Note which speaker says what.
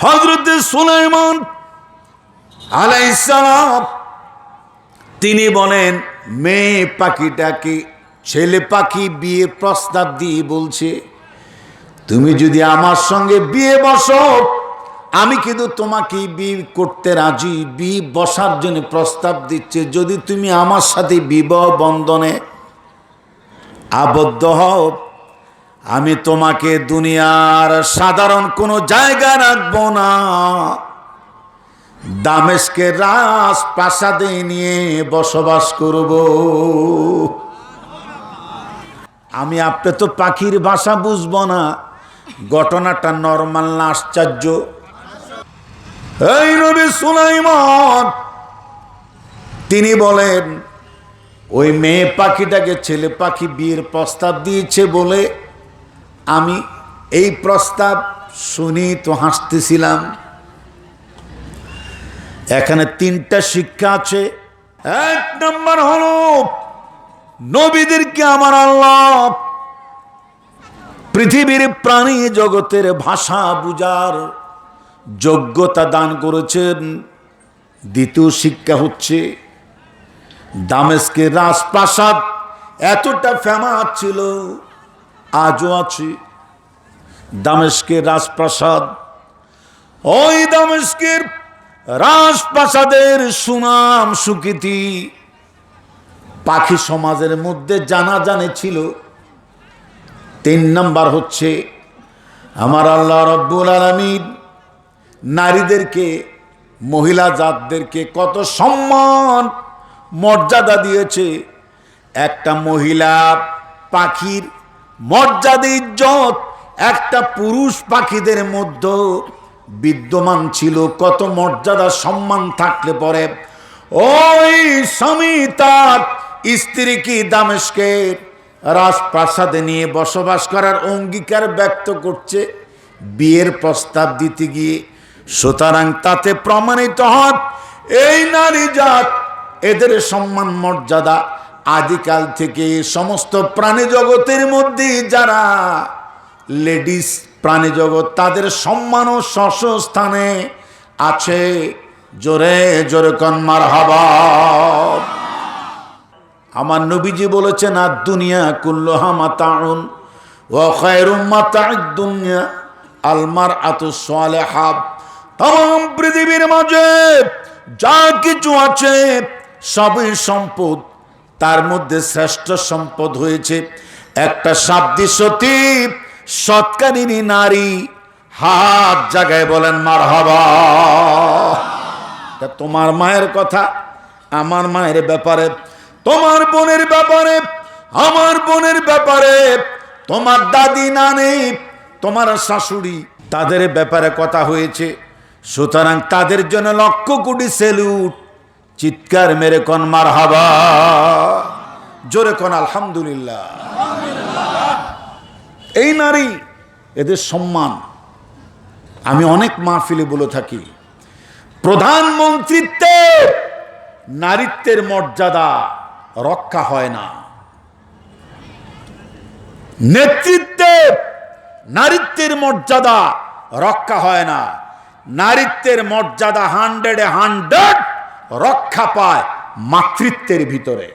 Speaker 1: হজরত সুলাইমান আলাইসালাম তিনি বলেন, মেয়ে পাখিটাকে ছেলে পাখি বিয়ে প্রস্তাব দিয়ে বলছে, তুমি যদি আমার সঙ্গে বিয়ে বসো, আমি কিন্তু তোমাকে বিয়ে করতে রাজি, বিয়ে বসার জন্য প্রস্তাব দিচ্ছে। যদি তুমি আমার সাথে বিবাহ বন্ধনে আবদ্ধ হও আমি তোমাকে দুনিয়ার সাধারণ কোনো জায়গা রাখব না। দামেশকে রাজ প্রাসাদে নিয়ে বসবাস করব। আমি, আপনি তো পাখির ভাষা বুঝব না। ঘটনাটা নর্মাল না, আশ্চর্য। এই নবী সুলাইমান, তিনি বলেন, ওই মেয়ে পাখিটাকে ছেলে পাখি বিয়ের প্রস্তাব দিয়েছে বলে আমি এই প্রস্তাব শুনি তো হাসতেছিলাম। এখানে তিনটা শিক্ষা আছে। এক নম্বর হল, নবীদেরকে আমার আল্লাহ পৃথিবীর প্রাণী জগতের ভাষা বুঝার যোগ্যতা দান করেছেন। দ্বিতীয় শিক্ষা হচ্ছে, দামেস্কের রাজপ্রাসাদ এতটা ফেমাস ছিল আজও আছে। দামেস্কের রাজপ্রাসাদ। ওই দামেস্কের রাজপ্রাসাদের সুনাম, সুকৃতি পাখি সমাজের মধ্যে জানা জানে ছিল। তিন নাম্বার হচ্ছে, আমার আল্লাহ রব্বুল আলমিন নারীদেরকে, মহিলা জাতদেরকে কত সম্মান, মর্যাদা দিয়েছে। একটা মহিলা পাখির মর্যাদা, ইজ্জত। একটা পুরুষ পাখিদের মধ্যে বিদ্যমান ছিল, কত মর্যাদা, সম্মান থাকলে পরে। ওই স্বামী তার স্ত্রী কি দামেশকে রাজপ্রাসাদে নিয়ে বসবাস করার অঙ্গীকার ব্যক্ত করছে? বিয়ের প্রস্তাব দিতে গিয়ে সুতরাং তাতে প্রমাণিত হন, এই নারী জাত, এদের সম্মান, মর্যাদা আদিকাল থেকে সমস্ত প্রাণী জগতের মধ্যে যারা লেডিস প্রাণী জগৎ, তাদের সম্মান ও স্থানে আছে। জোরে জোরে কন্মার হাবা আমার নবীজি বলেছেন আর দুনিয়া কুল্লোহা মাতাউন মাতাউদ দুনিয়া আলমার আতু সালেহাব তাম পৃথিবীর মাঝে যা কিছু আছে সবই সম্পদ। তার মধ্যে শ্রেষ্ঠ সম্পদ হয়েছে একটা শাব্দি সতী সৎকারিনী নারী। হাত জায়গায় বলেন মার হবা তোমার মায়ের কথা, আমার মায়ের ব্যাপারে, তোমার বোনের ব্যাপারে, আমার বোনের ব্যাপারে, তোমার দাদি নানি, তোমার শাশুড়ি, তাদের ব্যাপারে কথা হয়েছে। সুতরাং তাদের জন্য লক্ষ কোটি সেলুট। চিৎকার মেরে কন মার হাবা জোরে কন আলহামদুলিল্লাহ। এই নারী, এদের সম্মান। আমি অনেক মাহফিলে বলে থাকি। প্রধানমন্ত্রীত্বে নারীত্বের মর্যাদা রক্ষা হয় না। নেতৃত্বে নারীত্বের মর্যাদা রক্ষা হয় না। নারীত্বের মর্যাদা হান্ড্রেডে হান্ড্রেড রক্ষা পায় মাতৃত্বের ভিতরে।